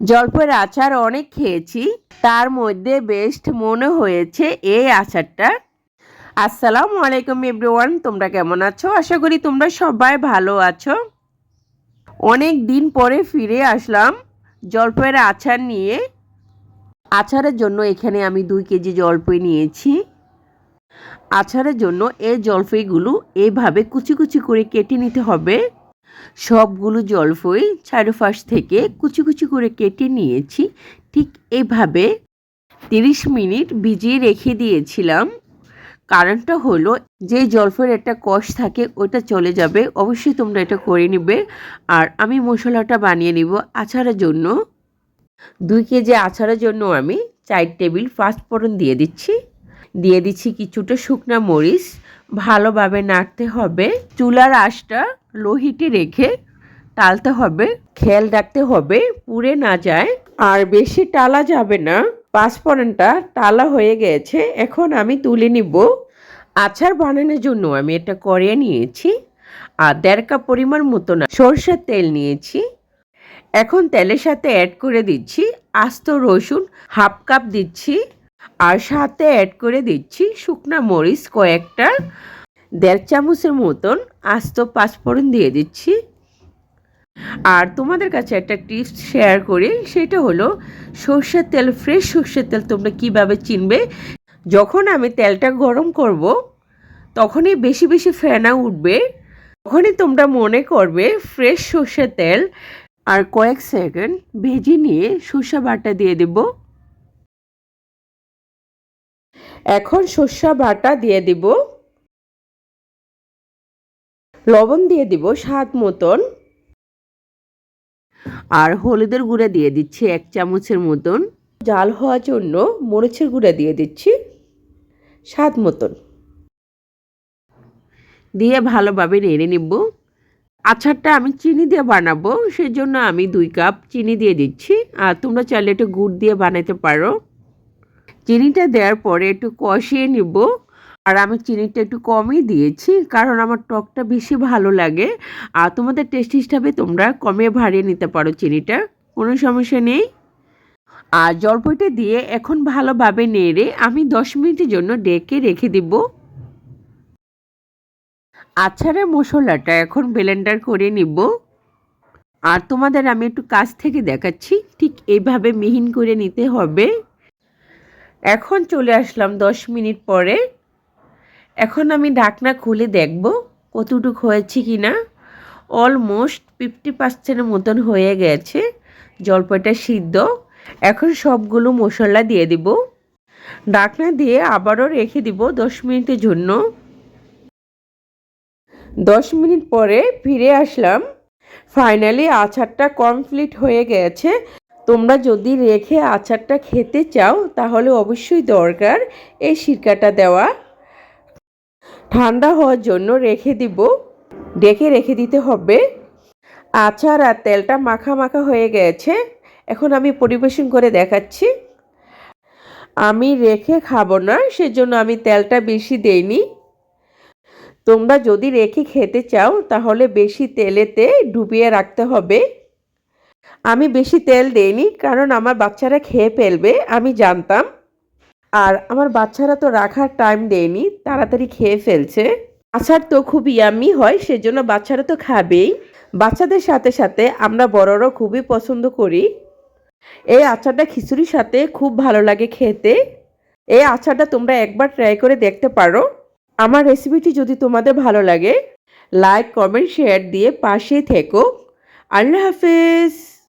জলপের আচার অনেক খেয়েছি, তার মধ্যে বেস্ট মনে হয়েছে এই আচারটা। আসসালামু আলাইকুম এভরিওয়ান তোমরা কেমন আছো? আশা করি তোমরা সবাই ভালো আছো। অনেক দিন পরে ফিরে আসলাম জলপাইয়ের আচার নিয়ে। আচারের জন্য এখানে আমি দুই কেজি জলপাই নিয়েছি। আচারের জন্য এই জলপাইগুলো এইভাবে কুচি কুচি করে কেটে নিতে হবে। সবগুলো জলপাই চারপাশ থেকে কুচি কুচি করে কেটে নিয়েছি। ঠিক এভাবে তিরিশ মিনিট ভিজিয়ে রেখে দিয়েছিলাম। কারণটা হলো, যে জলফের একটা কষ থাকে, ওটা চলে যাবে। অবশ্যই তোমরা এটা করে নিবে। আর আমি মশলাটা বানিয়ে নিব আচারের জন্য। দুই কেজি আচারের জন্য আমি চার টেবিল পাঁচফোড়ন দিয়ে দিচ্ছি। দিয়ে দিচ্ছি কিছুটা শুকনা মরিচ। ভালোভাবে নাড়তে হবে। চুলার আঁশটা লোহিটে রেখে টালতে হবে, খেয়াল রাখতে হবে, পুড়ে না যায়। আর বেশি টালা যাবে না, পাঁচফোড়নটা টালা হয়ে গেছে, এখন আমি তুলে নিব। আচার বানানোর জন্য আমি এটা করে নিয়েছি, আর দেড় কাপ পরিমাণ মতো না সরষের তেল নিয়েছি। এখন তেলের সাথে অ্যাড করে দিচ্ছি আস্ত রসুন হাফ কাপ দিচ্ছি, আর সাথে অ্যাড করে দিচ্ছি শুকনা মরিচ কয়েকটা। দেড় চামচের মতন আস্ত পাঁচফোড়ন দিয়ে দিচ্ছি। আর তোমাদের কাছে একটা টিপস শেয়ার করি, সেটা হলো সর্ষের তেল, ফ্রেশ সর্ষের তেল তোমরা কীভাবে চিনবে? যখন আমি তেলটা গরম করব, তখনই বেশি বেশি ফেনা উঠবে, তখনই তোমরা মনে করবে ফ্রেশ সর্ষের তেল। আর কয়েক সেকেন্ড ভেজে নিয়ে সর্ষা বাটা দিয়ে দেব। এখন সর্ষা বাটা দিয়ে দিব। লবণ দিয়ে দিব স্বাদ মতন। আর হলুদের গুঁড়া দিয়ে দিচ্ছি এক চামচের মতন। জাল হওয়ার জন্য মরিচের গুঁড়া দিয়ে দিচ্ছি স্বাদ মতন। দিয়ে ভালোভাবে নেড়ে নিব। আচারটা আমি চিনি দিয়ে বানাবো সেই জন্য আমি দুই কাপ চিনি দিয়ে দিচ্ছি। আর তোমরা চাইলে একটু গুড় দিয়ে বানাতে পারো। চিনিটা দেওয়ার পরে একটু কষিয়ে নিব। আর আমি চিনিটা একটু কমই দিয়েছি, কারণ আমার টকটা বেশি ভালো লাগে। আর তোমাদের টেস্ট হিসাবে তোমরা কমে ভারিয়ে নিতে পারো চিনিটা, কোনো সমস্যা নেই। আর জলপইটা দিয়ে এখন ভালোভাবে নেড়ে আমি দশ মিনিটের জন্য ডেকে রেখে দিব। আচারের মশলাটা এখন ব্লেন্ডার করে নিব। আর তোমাদের আমি একটু কাছ থেকে দেখাচ্ছি, ঠিক এইভাবে মিহিন করে নিতে হবে। এখন চলে আসলাম দশ মিনিট পরে। এখন আমি ঢাকনা খুলে দেখব কতটুকু হয়েছে কি না অলমোস্ট ফিফটি পার্সেন্টের মতন হয়ে গেছে। জলপাইটা সিদ্ধ। এখন সবগুলো মশলা দিয়ে দিব। ঢাকনা দিয়ে আবারও রেখে দিব দশ মিনিটের জন্য। দশ মিনিট পরে ফিরে আসলাম। ফাইনালি আচারটা কমপ্লিট হয়ে গেছে। তোমরা যদি রেখে আচারটা খেতে চাও, তাহলে অবশ্যই দরকার এই সিরকাটা দেওয়া। ঠান্ডা হওয়ার জন্য রেখে দিব। ডেকে রেখে দিতে হবে। আচার আর তেলটা মাখা মাখা হয়ে গেছে। এখন আমি পরিবেশন করে দেখাচ্ছি। আমি রেখে খাব না, সেজন্য আমি তেলটা বেশি দেইনি। তোমরা যদি রেখে খেতে চাও, তাহলে বেশি তেলেতে ডুবিয়ে রাখতে হবে। আমি বেশি তেল দেইনি, কারণ আমার বাচ্চারা খেয়ে ফেলবে, আমি জানতাম। আর আমার বাচ্চারা তো রাখার টাইম দেয়নি, তাড়াতাড়ি খেয়ে ফেলছে। আচার তো খুব ইয়ামি হয়, সেজন্য বাচ্চারা তো খাবেই। বাচ্চাদের সাথে সাথে আমরা বড়রাও খুবই পছন্দ করি। এই আচারটা খিচুড়ির সাথে খুব ভালো লাগে খেতে। এই আচারটা তোমরা একবার ট্রাই করে দেখতে পারো। আমার রেসিপিটি যদি তোমাদের ভালো লাগে লাইক কমেন্ট শেয়ার দিয়ে পাশেই থেকো। আল্লাহ হাফেজ!